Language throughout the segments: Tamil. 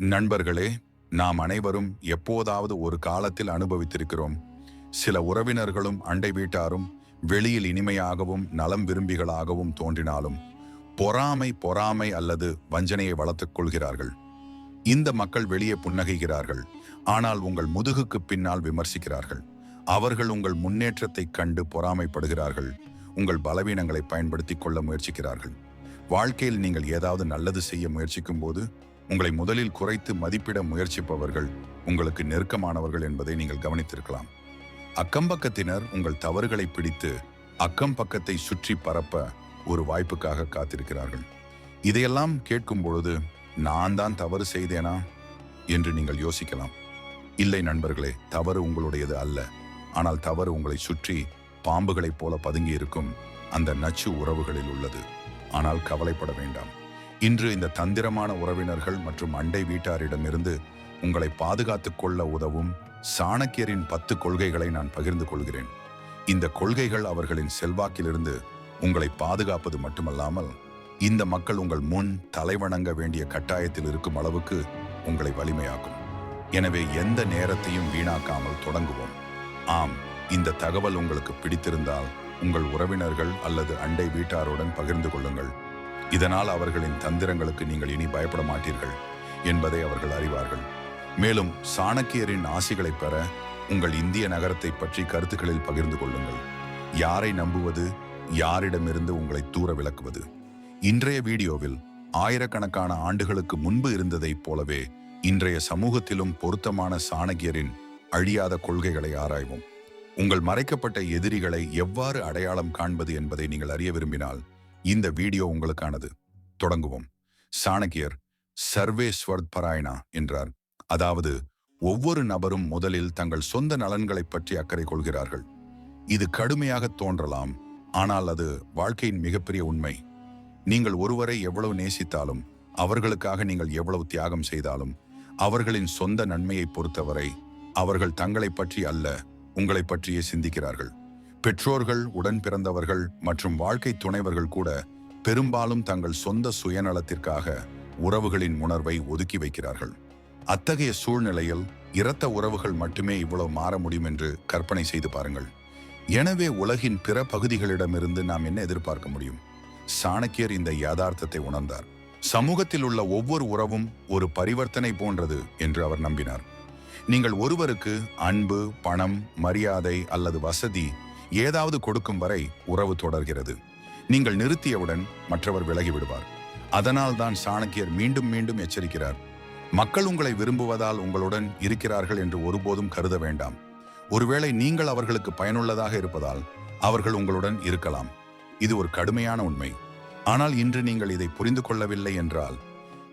நண்பர்களே நாம் அனைவரும் எப்போதாவது ஒரு காலத்தில் அனுபவித்திருக்கிறோம். சில உறவினர்களும் அண்டை வீட்டாரும் வெளியில் இனிமையாகவும் நலம் விரும்பிகளாகவும் தோன்றினாலும் பொறாமை பொறாமை அல்லது வஞ்சனையை வளர்த்துக் கொள்கிறார்கள். இந்த மக்கள் வெளியே புன்னகைகிறார்கள். ஆனால் உங்கள் முதுகுக்கு பின்னால் விமர்சிக்கிறார்கள். அவர்கள் உங்கள் முன்னேற்றத்தைக் கண்டு பொறாமைப்படுகிறார்கள். உங்கள் பலவீனங்களை பயன்படுத்திக் கொள்ள முயற்சிக்கிறார்கள். வாழ்க்கையில் நீங்கள் ஏதாவது நல்லது செய்ய முயற்சிக்கும் போது உங்களை முதலில் குறைத்து மதிப்பிட முயற்சிப்பவர்கள் உங்களுக்கு நெருக்கமானவர்கள் என்பதை நீங்கள் கவனித்திருக்கலாம். அக்கம்பக்கத்தினர் உங்கள் தவறுகளை பிடித்து அக்கம் பக்கத்தை சுற்றி பரப்ப ஒரு வாய்ப்புக்காக காத்திருக்கிறார்கள். இதையெல்லாம் கேட்கும் பொழுது நான் தான் தவறு செய்தேனா? என்று நீங்கள் யோசிக்கலாம். இல்லை நண்பர்களே தவறு உங்களுடையது அல்ல. ஆனால் தவறு உங்களை சுற்றி பாம்புகளைப் போல பதுங்கி இருக்கும் அந்த நச்சு உறவுகளில் உள்ளது. ஆனால் கவலைப்பட வேண்டாம். இன்று இந்த தந்திரமான உறவினர்கள் மற்றும் அண்டை வீட்டாரிடமிருந்து உங்களை பாதுகாத்துக் கொள்ள உதவும் சாணக்கியரின் பத்து கொள்கைகளை நான் பகிர்ந்து கொள்கிறேன். இந்த கொள்கைகள் அவர்களின் செல்வாக்கிலிருந்து உங்களை பாதுகாப்பது மட்டுமல்லாமல் இந்த மக்கள் உங்கள் முன் தலைவணங்க வேண்டிய கட்டாயத்தில் இருக்கும் அளவுக்கு உங்களை வலிமையாக்கும். எனவே எந்த நேரத்தையும் வீணாக்காமல் தொடங்குவோம். ஆம் இந்த தகவல் உங்களுக்கு பிடித்திருந்தால் உங்கள் உறவினர்கள் அல்லது அண்டை வீட்டாருடன் பகிர்ந்து கொள்ளுங்கள். இதனால் அவர்களின் தந்திரங்களுக்கு நீங்கள் இனி பயப்பட மாட்டீர்கள் என்பதை அவர்கள் அறிவார்கள். மேலும் சாணக்கியரின் ஆசிகளைப் பெற உங்கள் இந்திய நகரத்தை பற்றி கருத்துக்களில் பகிர்ந்து கொள்ளுங்கள். யாரை நம்புவது யாரிடமிருந்து உங்களை தூர விளக்குவது இன்றைய வீடியோவில் ஆயிரக்கணக்கான ஆண்டுகளுக்கு முன்பு இருந்ததைப் போலவே இன்றைய சமூகத்திலும் பொருத்தமான சாணக்கியரின் அழியாத கொள்கைகளை ஆராய்வோம். உங்கள் மறைக்கப்பட்ட எதிரிகளை எவ்வாறு அடையாளம் காண்பது என்பதை நீங்கள் அறிய விரும்பினால் இந்த வீடியோ உங்களுக்கானது. தொடங்குவோம். சாணக்கியர் சர்வேஸ்வர்த் பராயணா என்றார். அதாவது ஒவ்வொரு நபரும் முதலில் தங்கள் சொந்த நலன்களைப் பற்றி அக்கறை கொள்கிறார்கள். இது கடுமையாக தோன்றலாம். ஆனால் அது வாழ்க்கையின் மிகப்பெரிய உண்மை. நீங்கள் ஒருவரை எவ்வளவு நேசித்தாலும் அவர்களுக்காக நீங்கள் எவ்வளவு தியாகம் செய்தாலும் அவர்களின் சொந்த நன்மையை பொறுத்தவரை அவர்கள் தங்களை பற்றி அல்ல உங்களை பற்றியே சிந்திக்கிறார்கள். பெற்றோர்கள் உடன் பிறந்தவர்கள் மற்றும் வாழ்க்கை துணைவர்கள் கூட பெரும்பாலும் தங்கள் சொந்த சுயநலத்திற்காக உறவுகளின் உணர்வை ஒதுக்கி வைக்கிறார்கள். அத்தகைய சூழ்நிலையில் இரத்த உறவுகள் மட்டுமே இவ்வளவு மாற முடியும் என்று கற்பனை செய்து பாருங்கள். எனவே உலகின் பிற பகுதிகளிடமிருந்து நாம் என்ன எதிர்பார்க்க முடியும்? சாணக்கியர் இந்த யதார்த்தத்தை உணர்ந்தார். சமூகத்தில் உள்ள ஒவ்வொரு உறவும் ஒரு பரிவர்த்தனை போன்றது என்று அவர் நம்பினார். நீங்கள் ஒருவருக்கு அன்பு பணம் மரியாதை அல்லது வசதி ஏதாவது கொடுக்கும் வரை உறவு தொடர்கிறது. நீங்கள் நிறுத்தியவுடன் மற்றவர் விலகிவிடுவார். அதனால் தான் சாணக்கியர் மீண்டும் மீண்டும் எச்சரிக்கிறார். மக்கள் உங்களை விரும்புவதால் உங்களுடன் இருக்கிறார்கள் என்று ஒருபோதும் கருத வேண்டாம். ஒருவேளை நீங்கள் அவர்களுக்கு பயனுள்ளதாக இருப்பதால் அவர்கள் உங்களுடன் இருக்கலாம். இது ஒரு கடுமையான உண்மை. ஆனால் இன்று நீங்கள் இதை புரிந்து கொள்ளவில்லை என்றால்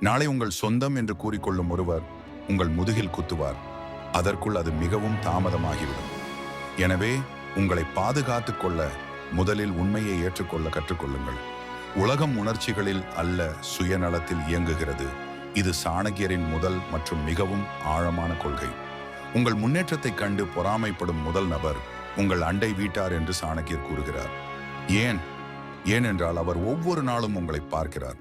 நாளை உங்கள் சொந்தம் என்று கூறிக்கொள்ளும் ஒருவர் உங்கள் முதுகில் குத்துவார். அதற்குள் அது மிகவும் தாமதமாகிவிடும். எனவே உங்களை பாதுகாத்துக் கொள்ள முதலில் உண்மையை ஏற்றுக்கொள்ள கற்றுக்கொள்ளுங்கள். உலகம் உணர்ச்சிகளில் அல்ல சுயநலத்தில் இயங்குகிறது. இது சாணக்கியரின் முதல் மற்றும் மிகவும் ஆழமான கொள்கை. உங்கள் முன்னேற்றத்தை கண்டு பொறாமைப்படும் முதல் நபர் உங்கள் அண்டை வீட்டார் என்று சாணக்கியர் கூறுகிறார். ஏன்? ஏனென்றால் அவர் ஒவ்வொரு நாளும் உங்களை பார்க்கிறார்.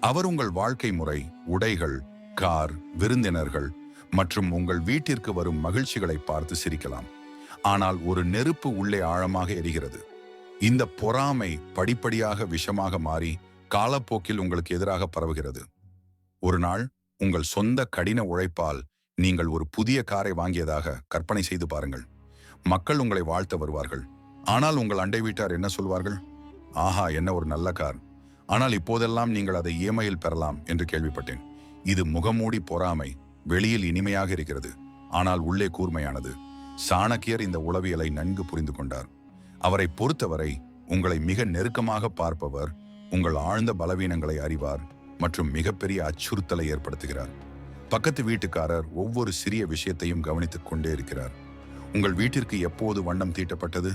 அவர் உங்கள் வாழ்க்கை முறை உடைகள் கார் விருந்தினர்கள் மற்றும் உங்கள் வீட்டிற்கு வரும் மகிழ்ச்சிகளை பார்த்து சிரிக்கலாம். ஆனால் ஒரு நெருப்பு உள்ளே ஆழமாக எரிகிறது. இந்த பொறாமை படிப்படியாக விஷமாக மாறி காலப்போக்கில் உங்களுக்கு எதிராக பரவுகிறது. ஒரு நாள் உங்கள் சொந்த கடின உழைப்பால் நீங்கள் ஒரு புதிய காரை வாங்கியதாக கற்பனை செய்து பாருங்கள். மக்கள் உங்களை வாழ்த்த வருவார்கள். ஆனால் உங்கள் அண்டை வீட்டார் என்ன சொல்வார்கள்? ஆஹா என்ன ஒரு நல்ல கார். ஆனால் இப்போதெல்லாம் நீங்கள் அதை இஎம்ஐயில் பெறலாம் என்று கேள்விப்பட்டேன். இது முகமூடி பொறாமை வெளியில் இனிமையாக இருக்கிறது. ஆனால் உள்ளே கூர்மையானது. சாணக்கியர் இந்த உளவியலை நன்கு புரிந்து கொண்டார். அவரை பொறுத்தவரை உங்களை மிக நெருக்கமாக பார்ப்பவர் உங்கள் ஆழ்ந்த பலவீனங்களை அறிவார் மற்றும் மிகப்பெரிய அச்சுறுத்தலை ஏற்படுத்துகிறார். பக்கத்து வீட்டுக்காரர் ஒவ்வொரு சிறிய விஷயத்தையும் கவனித்துக் கொண்டே இருக்கிறார். உங்கள் வீட்டிற்கு எப்போது வண்ணம் தீட்டப்பட்டது?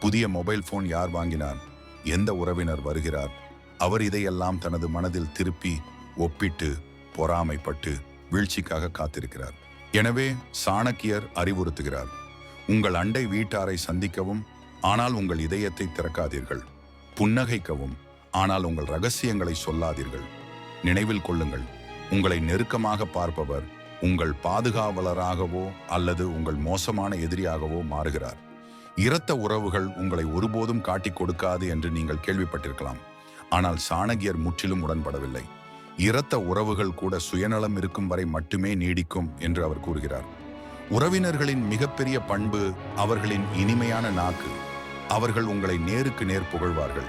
புதிய மொபைல் போன் யார் வாங்கினார்? எந்த உறவினர் வருகிறார்? அவர் இதையெல்லாம் தனது மனதில் திருப்பி ஒப்பிட்டு பொறாமைப்பட்டு வீழ்ச்சிக்காக காத்திருக்கிறார். எனவே சாணக்கியர் அறிவுறுத்துகிறார் உங்கள் அண்டை வீட்டாரை சந்திக்கவும் ஆனால் உங்கள் இதயத்தை திறக்காதீர்கள். புன்னகைக்கவும் ஆனால் உங்கள் ரகசியங்களை சொல்லாதீர்கள். நினைவில் கொள்ளுங்கள் உங்களை நெருக்கமாக பார்ப்பவர் உங்கள் பாதுகாவலராகவோ அல்லது உங்கள் மோசமான எதிரியாகவோ மாறுகிறார். இரத்த உறவுகள் உங்களை ஒருபோதும் காட்டிக் கொடுக்காது என்று நீங்கள் கேள்விப்பட்டிருக்கலாம். ஆனால் சாணகியர் முற்றிலும் உடன்படவில்லை. இரத்த உறவுகள் கூட சுயநலம் இருக்கும் வரை மட்டுமே நீடிக்கும் என்று அவர் கூறுகிறார். உறவினர்களின் மிகப்பெரிய பண்பு அவர்களின் இனிமையான நாக்கு. அவர்கள் உங்களை நேருக்கு நேர் புகழ்வார்கள்.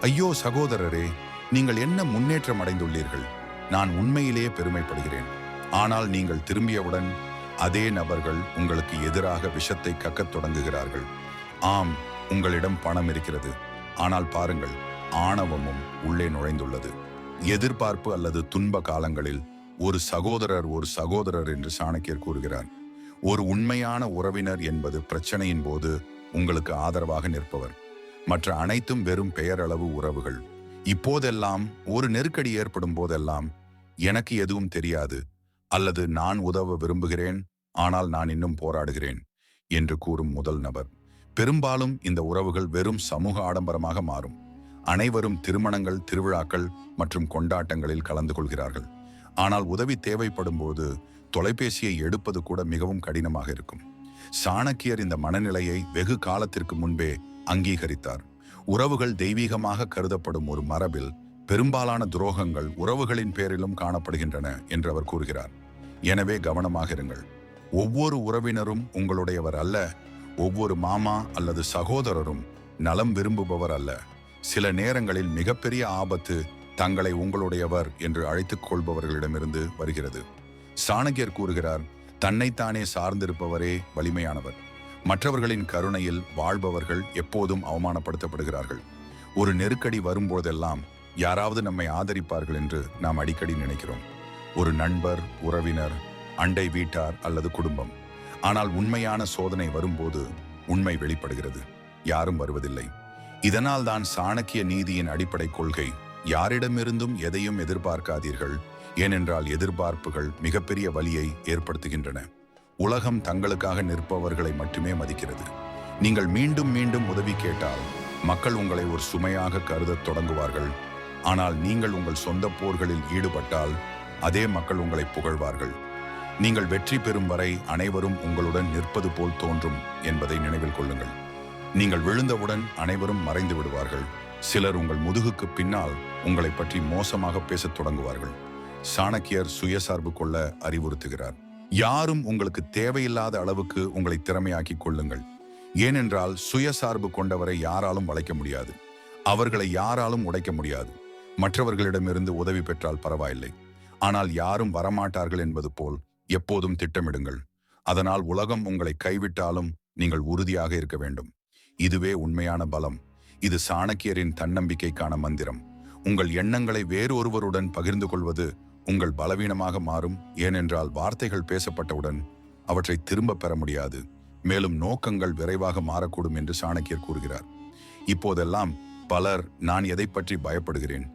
ஐயோ சகோதரரே நீங்கள் என்ன முன்னேற்றம் அடைந்துள்ளீர்கள்? நான் உண்மையிலேயே பெருமைப்படுகிறேன். ஆனால் நீங்கள் திரும்பியவுடன் அதே நபர்கள் உங்களுக்கு எதிராக விஷத்தை கக்கத் தொடங்குகிறார்கள். ஆம் உங்களிடம் பணம் இருக்கிறது. ஆனால் பாருங்கள் ஆணவமும் உள்ளே நுழைந்துள்ளது. எதிர்பார்ப்பு அல்லது துன்ப காலங்களில் ஒரு சகோதரர் ஒரு சகோதரர் என்று சாணக்கியர் கூறுகிறார். ஒரு உண்மையான உறவினர் என்பது பிரச்சனையின் போது உங்களுக்கு ஆதரவாக நிற்பவர். மற்ற அனைத்தும் வெறும் பெயரளவு உறவுகள். இப்போதெல்லாம் ஒரு நெருக்கடி ஏற்படும் போதெல்லாம் எனக்கு எதுவும் தெரியாது. அல்லது நான் உதவ விரும்புகிறேன் ஆனால் நான் இன்னும் போராடுகிறேன் என்று கூறும் முதல் நபர். பெரும்பாலும் இந்த உறவுகள் வெறும் சமூக ஆடம்பரமாக மாறும். அனைவரும் திருமணங்கள் திருவிழாக்கள் மற்றும் கொண்டாட்டங்களில் கலந்து கொள்கிறார்கள். ஆனால் உதவி தேவைப்படும் போது தொலைபேசியை எடுப்பது கூட மிகவும் கடினமாக இருக்கும். சாணக்கியர் இந்த மனநிலையை வெகு காலத்திற்கு முன்பே அங்கீகரித்தார். உறவுகள் தெய்வீகமாக கருதப்படும் ஒரு மரபில் பெரும்பாலான துரோகங்கள் உறவுகளின் பேரிலும் காணப்படுகின்றன என்று அவர் கூறுகிறார். எனவே கவனமாக இருங்கள். ஒவ்வொரு உறவினரும் உங்களுடையவர் அல்ல ஒவ்வொரு மாமா அல்லது சகோதரரும் நலம் விரும்புபவர் அல்ல. சில நேரங்களில் மிகப்பெரிய ஆபத்து தங்களை உங்களுடையவர் என்று அழைத்துக் கொள்பவர்களிடமிருந்து வருகிறது. சாணக்கியர் கூறுகிறார் தன்னைத்தானே சார்ந்திருப்பவரே வலிமையானவர். மற்றவர்களின் கருணையில் வாழ்பவர்கள் எப்போதும் அவமானப்படுத்தப்படுகிறார்கள். ஒரு நெருக்கடி வரும்போதெல்லாம் யாராவது நம்மை ஆதரிப்பார்கள் என்று நாம் அடிக்கடி நினைக்கிறோம். ஒரு நண்பர் உறவினர் அண்டை வீட்டார் அல்லது குடும்பம். ஆனால் உண்மையான சோதனை வரும்போது உண்மை வெளிப்படுகிறது. யாரும் வருவதில்லை. இதனால் தான் சாணக்கிய நீதியின் அடிப்படை கொள்கை யாரிடமிருந்தும் எதையும் எதிர்பார்க்காதீர்கள் ஏனென்றால் எதிர்பார்ப்புகள் மிகப்பெரிய வலியை ஏற்படுத்துகின்றன. உலகம் தங்களுக்காக நிற்பவர்களை மட்டுமே மதிக்கிறது. நீங்கள் மீண்டும் மீண்டும் உதவி கேட்டால் மக்கள் உங்களை ஒரு சுமையாக கருதத் தொடங்குவார்கள். ஆனால் நீங்கள் உங்கள் சொந்த போர்களில் ஈடுபட்டால் அதே மக்கள் உங்களை புகழ்வார்கள். நீங்கள் வெற்றி பெறும் வரை அனைவரும் உங்களுடன் நிற்பது போல் தோன்றும் என்பதை நினைவில் கொள்ளுங்கள். நீங்கள் விழுந்தவுடன் அனைவரும் மறைந்து விடுவார்கள். சிலர் உங்கள் முதுகுக்கு பின்னால் உங்களை பற்றி மோசமாக பேசத் தொடங்குவார்கள். சாணக்கியர் சுயசார்பு கொள்ள அறிவுறுத்துகிறார். யாரும் உங்களுக்கு தேவையில்லாத அளவுக்கு உங்களை திறமையாக்கிக் கொள்ளுங்கள். ஏனென்றால் சுயசார்பு கொண்டவரை யாராலும் வளைக்க முடியாது. அவர்களை யாராலும் உடைக்க முடியாது. மற்றவர்களிடமிருந்து உதவி பெற்றால் பரவாயில்லை. ஆனால் யாரும் வரமாட்டார்கள் என்பது போல் எப்போதும் திட்டமிடுங்கள். அதனால் உலகம் உங்களை கைவிட்டாலும் நீங்கள் உறுதியாக இருக்க வேண்டும். இதுவே உண்மையான பலம். இது சாணக்கியரின் தன்னம்பிக்கைக்கான மந்திரம். உங்கள் எண்ணங்களை வேறு ஒருவருடன் பகிர்ந்து கொள்வது உங்கள் பலவீனமாக மாறும். ஏனென்றால் வார்த்தைகள் பேசப்பட்டவுடன் அவற்றை திரும்ப பெற முடியாது. மேலும் நோக்கங்கள் விரைவாக மாறக்கூடும் என்று சாணக்கியர் கூறுகிறார். இப்போதெல்லாம் பலர் நான் எதை பற்றி பயப்படுகிறேன்?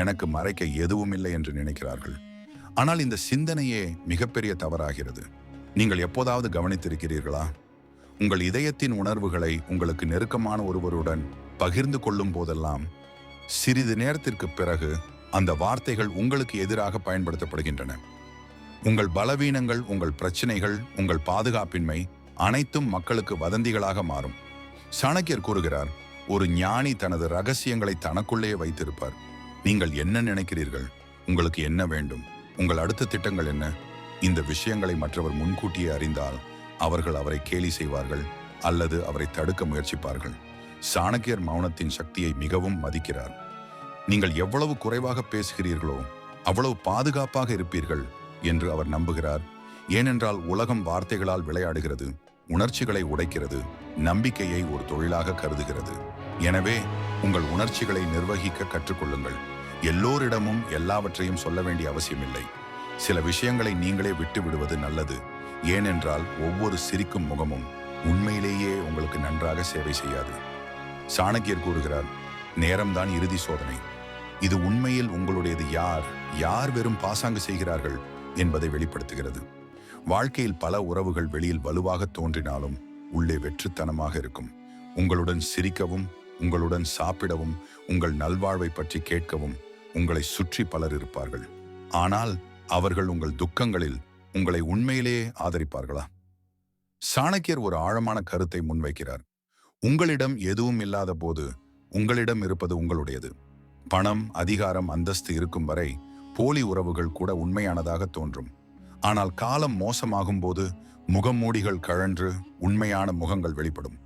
எனக்கு மறைக்க எதுவும் இல்லை என்று நினைக்கிறார்கள். ஆனால் இந்த சிந்தனையே மிகப்பெரிய தவறாகிறது. நீங்கள் எப்போதாவது கவனித்திருக்கிறீர்களா? உங்கள் இதயத்தின் உணர்வுகளை உங்களுக்கு நெருக்கமான ஒருவருடன் பகிர்ந்து கொள்ளும் போதெல்லாம் சிறிது நேரத்திற்கு பிறகு அந்த வார்த்தைகள் உங்களுக்கு எதிராக பயன்படுத்தப்படுகின்றன. உங்கள் பலவீனங்கள் உங்கள் பிரச்சனைகள் உங்கள் பாதுகாப்பின்மை அனைத்தும் மக்களுக்கு வதந்திகளாக மாறும். சாணக்கியர் கூறுகிறார் ஒரு ஞானி தனது ரகசியங்களை தனக்குள்ளேயே வைத்திருப்பார். நீங்கள் என்ன நினைக்கிறீர்கள்? உங்களுக்கு என்ன வேண்டும்? உங்கள் அடுத்த திட்டங்கள் என்ன? இந்த விஷயங்களை மற்றவர் முன்கூட்டியே அறிந்தால் அவர்கள் அவரை கேலி செய்வார்கள் அல்லது அவரை தடுக்க முயற்சிப்பார்கள். சாணக்கியர் மௌனத்தின் சக்தியை மிகவும் மதிக்கிறார். நீங்கள் எவ்வளவு குறைவாக பேசுகிறீர்களோ அவ்வளவு பாதுகாப்பாக இருப்பீர்கள் என்று அவர் நம்புகிறார். ஏனென்றால் உலகம் வார்த்தைகளால் விளையாடுகிறது உணர்ச்சிகளை உடைக்கிறது நம்பிக்கையை ஒரு தொழிலாக கருதுகிறது. எனவே உங்கள் உணர்ச்சிகளை நிர்வகிக்க கற்றுக்கொள்ளுங்கள். எல்லோரிடமும் எல்லாவற்றையும் சொல்ல வேண்டிய அவசியமில்லை. சில விஷயங்களை நீங்களே விட்டு விடுவது நல்லது. ஏனென்றால் ஒவ்வொரு சிரிக்கும் முகமும் உண்மையிலேயே உங்களுக்கு நன்றாக சேவை செய்யாது. சாணக்கியர் கூறுகிறார் நேரம்தான் இறுதி சோதனை. இது உண்மையில் உங்களுடையது யார் யார் வெறும் பாசாங்கு செய்கிறார்கள் என்பதை வெளிப்படுத்துகிறது. வாழ்க்கையில் பல உறவுகள் வெளியில் வலுவாக தோன்றினாலும் உள்ளே வெற்றுத்தனமாக இருக்கும். உங்களுடன் சிரிக்கவும் உங்களுடன் சாப்பிடவும் உங்கள் நல்வாழ்வை பற்றி கேட்கவும் உங்களை சுற்றி பலர் இருப்பார்கள். ஆனால் அவர்கள் உங்கள் துக்கங்களில் உங்களை உண்மையிலேயே ஆதரிப்பார்களா? சாணக்கியர் ஒரு ஆழமான கருத்தை முன்வைக்கிறார். உங்களிடம் எதுவும் இல்லாத போது உங்களிடம் இருப்பது உங்களுடையது. பணம் அதிகாரம் அந்தஸ்து இருக்கும் வரை போலி உறவுகள் கூட உண்மையானதாக தோன்றும். ஆனால் காலம் மோசமாகும் போது முகமூடிகள் கழன்று உண்மையான முகங்கள் வெளிப்படும்.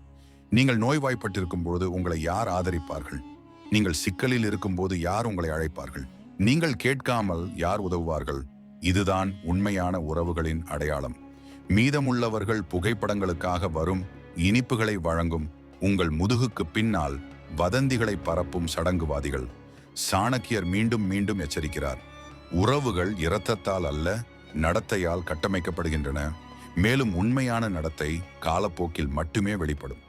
நீங்கள் நோய்வாய்ப்பட்டிருக்கும் பொழுது உங்களை யார் ஆதரிப்பார்கள்? நீங்கள் சிக்கலில் இருக்கும்போது யார் உங்களை அழைப்பார்கள்? நீங்கள் கேட்காமல் யார் உதவுவார்கள்? இதுதான் உண்மையான உறவுகளின் அடையாளம். மீதமுள்ளவர்கள் புகைப்படங்களுக்காக வரும் இனிப்புகளை வழங்கும் உங்கள் முதுகுக்கு பின்னால் வதந்திகளை பரப்பும் சடங்குவாதிகள். சாணக்கியர் மீண்டும் மீண்டும் எச்சரிக்கிறார். உறவுகள் இரத்தத்தால் அல்ல நடத்தையால் கட்டமைக்கப்படுகின்றன. மேலும் உண்மையான நடத்தை காலப்போக்கில் மட்டுமே வெளிப்படும்.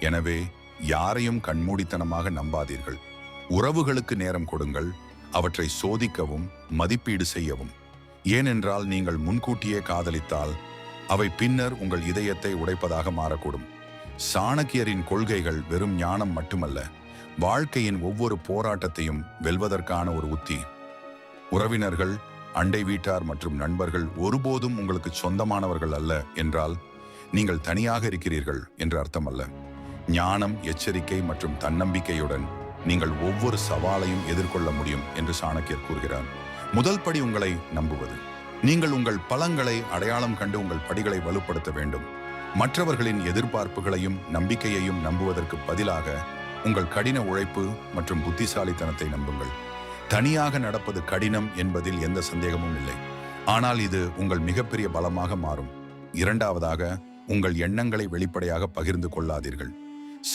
எனவே யாரையும் கண்மூடித்தனமாக நம்பாதீர்கள். உறவுகளுக்கு நேரம் கொடுங்கள். அவற்றை சோதிக்கவும் மதிப்பீடு செய்யவும். ஏனென்றால் நீங்கள் முன்கூட்டியே காதலித்தால் அவை பின்னர் உங்கள் இதயத்தை உடைப்பதாக மாறக்கூடும். சாணக்கியரின் கொள்கைகள் வெறும் ஞானம் மட்டுமல்ல வாழ்க்கையின் ஒவ்வொரு போராட்டத்தையும் வெல்வதற்கான ஒரு உத்தி. உறவினர்கள் அண்டை வீட்டார் மற்றும் நண்பர்கள் ஒருபோதும் உங்களுக்கு சொந்தமானவர்கள் அல்ல என்றால் நீங்கள் தனியாக இருக்கிறீர்கள் என்று அர்த்தமல்ல. ஞானம் எச்சரிக்கை மற்றும் தன்னம்பிக்கையுடன் நீங்கள் ஒவ்வொரு சவாலையும் எதிர்கொள்ள முடியும் என்று சாணக்கியர் கூறுகிறார். முதல் படி உங்களை நம்புவது. நீங்கள் உங்கள் பலங்களை அடையாளம் கண்டு உங்கள் படிகளை வலுப்படுத்த வேண்டும். மற்றவர்களின் எதிர்பார்ப்புகளையும் நம்பிக்கையையும் நம்புவதற்கு பதிலாக உங்கள் கடின உழைப்பு மற்றும் புத்திசாலித்தனத்தை நம்புங்கள். தனியாக நடப்பது கடினம் என்பதில் எந்த சந்தேகமும் இல்லை. ஆனால் இது உங்கள் மிகப்பெரிய பலமாக மாறும். இரண்டாவதாக உங்கள் எண்ணங்களை வெளிப்படையாக பகிர்ந்து கொள்ளாதீர்கள்.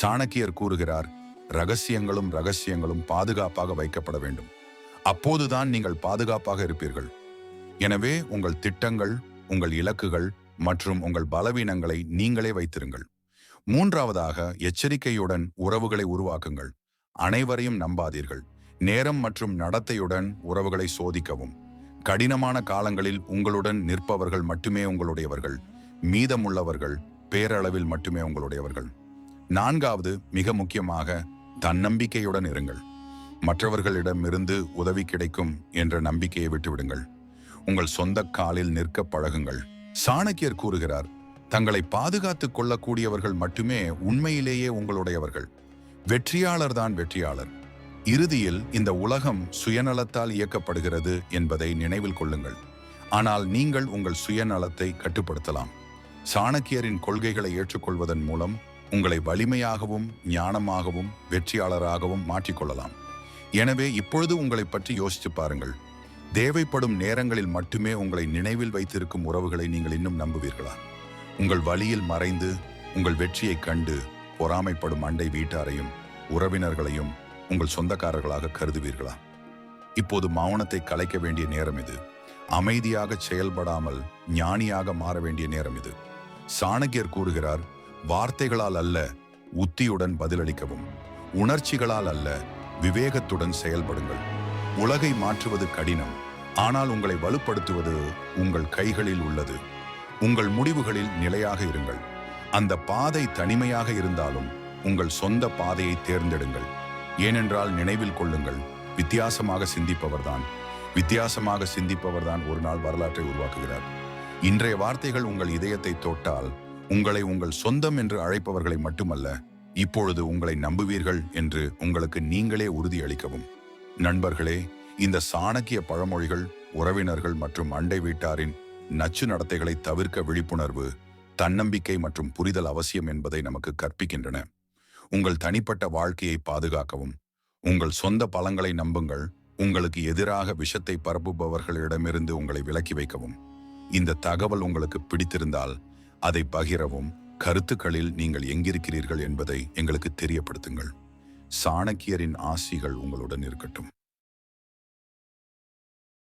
சாணக்கியர் கூறுகிறார் ரகசியங்களும் ரகசியங்களும் பாதுகாப்பாக வைக்கப்பட வேண்டும். அப்போதுதான் நீங்கள் பாதுகாப்பாக இருப்பீர்கள். எனவே உங்கள் திட்டங்கள் உங்கள் இலக்குகள் மற்றும் உங்கள் பலவீனங்களை நீங்களே வைத்திருங்கள். மூன்றாவதாக எச்சரிக்கையுடன் உறவுகளை உருவாக்குங்கள். அனைவரையும் நம்பாதீர்கள். நேரம் மற்றும் நடத்தையுடன் உறவுகளை சோதிக்கவும். கடினமான காலங்களில் உங்களுடன் நிற்பவர்கள் மட்டுமே உங்களுடையவர்கள். மீதமுள்ளவர்கள் பேரளவில் மட்டுமே உங்களுடையவர்கள். நான்காவது மிக முக்கியமாக தன்னம்பிக்கையுடன் இருங்கள். மற்றவர்களிடமிருந்து உதவி கிடைக்கும் என்ற நம்பிக்கையை விட்டுவிடுங்கள். உங்கள் சொந்த காலில் நிற்க பழகுங்கள். சாணக்கியர் கூறுகிறார் தங்களை பாதுகாத்துக் கொள்ளக்கூடியவர்கள் மட்டுமே உண்மையிலேயே உங்களுடையவர்கள். வெற்றியாளர் தான் வெற்றியாளர். இறுதியில் இந்த உலகம் சுயநலத்தால் இயக்கப்படுகிறது என்பதை நினைவில் கொள்ளுங்கள். ஆனால் நீங்கள் உங்கள் சுயநலத்தை கட்டுப்படுத்தலாம். சாணக்கியரின் கொள்கைகளை ஏற்றுக்கொள்வதன் மூலம் உங்களை வலிமையாகவும் ஞானமாகவும் வெற்றியாளராகவும் மாற்றிக்கொள்ளலாம். எனவே இப்பொழுது உங்களை பற்றி யோசித்து பாருங்கள். தேவைப்படும் நேரங்களில் மட்டுமே உங்களை நினைவில் வைத்திருக்கும் உறவுகளை நீங்கள் இன்னும் நம்புவீர்களா? உங்கள் வழியில் மறைந்து உங்கள் வெற்றியை கண்டு பொறாமைப்படும் அண்டை வீட்டாரையும் உறவினர்களையும் உங்கள் சொந்தக்காரர்களாக கருதுவீர்களா? இப்போது மௌனத்தை கலைக்க வேண்டிய நேரம் இது. அமைதியாக செயல்படாமல் ஞானியாக மாற வேண்டிய நேரம் இது. சாணக்கியர் கூறுகிறார் வார்த்தைகளால் அல்ல உத்தியுடன் பதிலளிக்கவும். உணர்ச்சிகளால் அல்ல விவேகத்துடன் செயல்படுங்கள். உலகை மாற்றுவது கடினம். ஆனால் உங்களை வலுப்படுத்துவது உங்கள் கைகளில் உள்ளது. உங்கள் முடிவுகளில் நிலையாக இருங்கள். அந்த பாதை தனிமையாக இருந்தாலும் உங்கள் சொந்த பாதையை தேர்ந்தெடுங்கள். ஏனென்றால் நினைவில் கொள்ளுங்கள் வித்தியாசமாக சிந்திப்பவர்தான். வித்தியாசமாக சிந்திப்பவர்தான் ஒரு நாள் வரலாற்றை உருவாக்குகிறார். இன்றைய வார்த்தைகள் உங்கள் இதயத்தை தொட்டால் உங்களை உங்கள் சொந்தம் என்று அழைப்பவர்களை மட்டுமல்ல இப்பொழுது உங்களை நம்புவீர்கள் என்று உங்களுக்கு நீங்களே உறுதியளிக்கவும். நண்பர்களே இந்த சாணக்கிய பழமொழிகள் உறவினர்கள் மற்றும் அண்டை வீட்டாரின் நச்சு நடத்தைகளை தவிர்க்க விழிப்புணர்வு தன்னம்பிக்கை மற்றும் புரிதல் அவசியம் என்பதை நமக்கு கற்பிக்கின்றன. உங்கள் தனிப்பட்ட வாழ்க்கையை பாதுகாக்கவும். உங்கள் சொந்த பலங்களை நம்புங்கள். உங்களுக்கு எதிராக விஷத்தை பரப்புபவர்களிடமிருந்து உங்களை விலக்கி வைக்கவும். இந்த தகவல் உங்களுக்கு பிடித்திருந்தால் அதை பகிரவும் கருத்துக்களில் நீங்கள் எங்கிருக்கிறீர்கள் என்பதை எங்களுக்கு தெரியப்படுத்துங்கள். சாணக்கியரின் ஆசிகள் உங்களுடன் இருக்கட்டும்.